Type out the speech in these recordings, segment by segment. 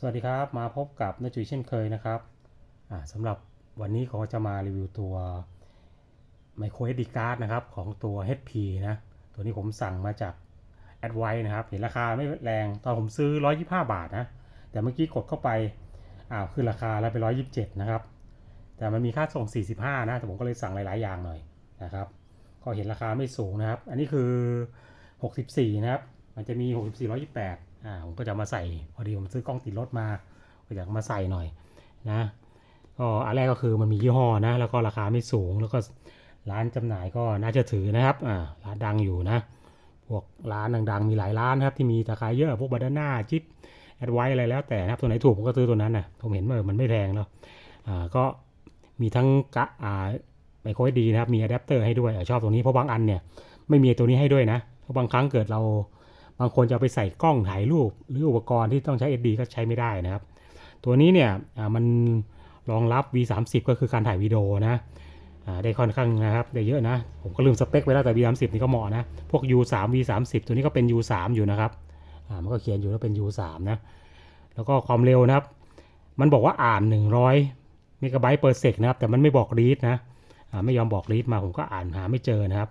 สวัสดีครับ มาพบกับนจุยเช่นเคยนะครับสำหรับวันนี้ผมก็จะมารีวิวตัว Micro SD card นะครับ ของตัว HP นะ ตัวนี้ผมสั่งมาจาก a d v i นะครับ เห็นราคาไม่แรงตอนผมซื้อ 125 บาทนะ แต่เมื่อกี้กดเข้าไปอ้าวขึ้นราคาแล้วเป็น127 นะครับ แต่มันมีค่าส่ง 45 นะ แต่ผมก็เลยสั่งหลาย ๆ อย่างหน่อยนะครับ ก็เห็นราคาไม่สูงนะครับ อันนี้คือ 64 นะครับ มันจะมี 64 128 อ่าผมก็จะมาใส่พอดีผมซื้อกล้องติดรถมาก็อยากมาใส่หน่อยนะก็อันแรกก็คือมันมียี่ห้อนะ แล้วก็ราคาไม่สูงแล้วก็ร้านจำหน่ายก็น่าจะถือนะครับอ่าร้านดังอยู่นะ พวกร้านดังๆมีหลายร้านนะครับที่มีราคาเยอะพวกบาดาน่าจิปแอดไวอะไรแล้วแต่นะครับตัวไหนถูกผมก็ซื้อตัวนั้นนะผมเห็นว่ามันไม่แพงเนาะอ่าก็มีทั้งกะอ่าไมโครดีนะครับมีอะแดปเตอร์ให้ด้วยอชอบตรงนี้เพราะบางอันเนี่ยไม่มีตัวนี้ให้ด้วยนะเพราะบางครั้งเกิดเรา บางคนจะเอาไปใส่กล้องถ่ายรูป หรืออุปกรณ์ที่ต้องใช้ SD ก็ใช้ไม่ได้นะครับ ตัวนี้เนี่ยมันรองรับ V30 ก็คือการถ่ายวิดีโอนะได้ค่อนข้างนะครับได้เยอะนะ ผมก็ลืมสเปคไปแล้วแต่ V30 นี่ก็เหมาะนะ พวก U3 V30 ตัวนี้ก็เป็น U3 อยู่นะครับมันก็เขียนอยู่ว่าเป็น U3 นะ แล้วก็ความเร็วนะครับ มันบอกว่าอ่าน 100เมกะไบต์เปอร์เซกนะครับ แต่มันไม่บอกรีดนะไม่ยอมบอกรีดมาผมก็อ่านหาไม่เจอนะครับ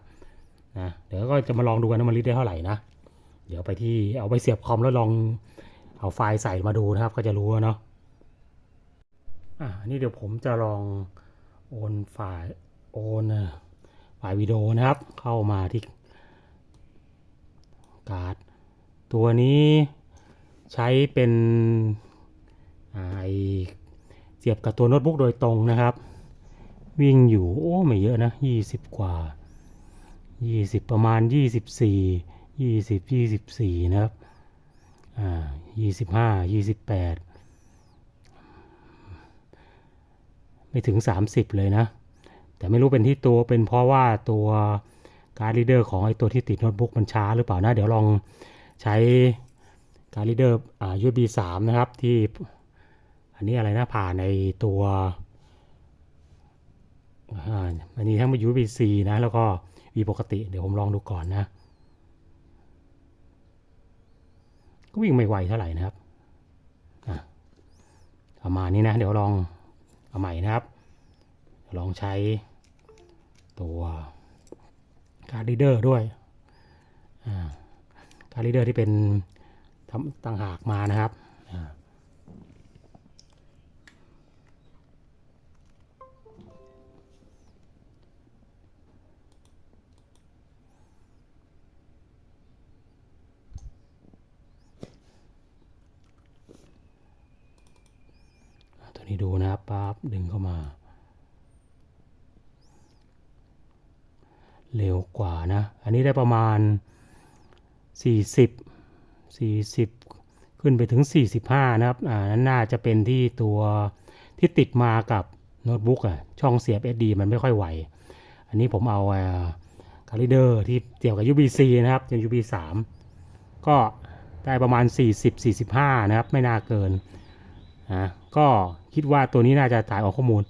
นะเดี๋ยวก็จะมาลองดูกันว่ามันรีดได้เท่าไหร่นะ เดี๋ยวไปที่เอาไปเสียบคอมแล้วลองเอาไฟล์ใส่มาดูนะครับ ก็จะรู้เนาะอะอันนี้เดี๋ยวผมจะลองโอนไฟล์โอนเอ่อไฟล์วิดีโอนะครับ เข้ามาที่การ์ดตัวนี้ใช้เป็นไอเสียบกับตัวโน้ตบุ๊กโดยตรงนะครับ วิ่งอยู่โอ้ไม่เยอะนะ 20 กว่า 20 ประมาณ 24 ยี่สิบยี่สิบสี่นะครับ อ่ายี่สิบห้ายี่สิบแปดไม่ถึงสามสิบเลยนะ แต่ไม่รู้เป็นที่ตัวเป็นเพราะว่าตัวการ์ดรีเดอร์ของไอตัวที่ติดโน้ตบุ๊กมันช้าหรือเปล่านะ เดี๋ยวลองใช้การ์ดรีเดอร์อ่า USB 3นะครับที่อันนี้อะไรนะผ่านในตัวอ่าอันนี้ทั้ง USB C นะ แล้วก็ V ปกติ เดี๋ยวผมลองดูก่อนนะ ก็วิ่งไม่ไวเท่าไหร่นะครับอะประมาณนี้นะ เดี๋ยวลองเอาใหม่นะครับ ลองใช้ตัวการ์ดรีเดอร์ด้วยอ่าการ์ดรีเดอร์ที่เป็นทำต่างหากมานะครับ นี้ดูนะครับปั๊บดึงเข้ามา เร็วกว่านะ อันนี้ได้ประมาณ 40 40 ขึ้นไปถึง 45 นะครับ อ่านั้นน่าจะเป็นที่ตัวที่ติดมากับโน้ตบุ๊กอะช่องเสียบ SD มันไม่ค่อยไหว อันนี้ผมเอาการีเดอร์ที่เกี่ยวกับ UBC นะครับเป็น UB3 ก็ได้ประมาณ 40-45 นะครับ ไม่น่าเกินนะ ก็คิดว่าตัวนี้น่าจะถ่ายออกข้อมูล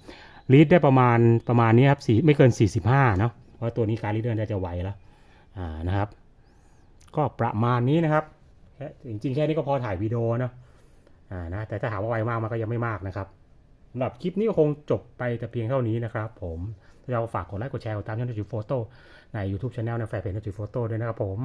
รีดได้ประมาณประมาณนี้ครับสี่ไม่เกิน 45เนาะเพราะตัวนี้การรีดเดอร์น่าจะไหวแล้วอ่านะครับ ก็ประมาณนี้นะครับจริงๆแค่นี้ก็พอถ่ายวิดีโอเนอะอ่านะแต่ถ้าถามว่าไวมากมันก็ยังไม่มากนะครับสำหรับคลิปนี้คงจบไปแต่เพียงเท่านี้นะครับ ผมถ้าเราฝากกดไลค์กดแชร์กดตามช่องจิโฟโต้ใน YouTube Channel ในแฟนเพจจิโฟโต้ด้วยนะครับผม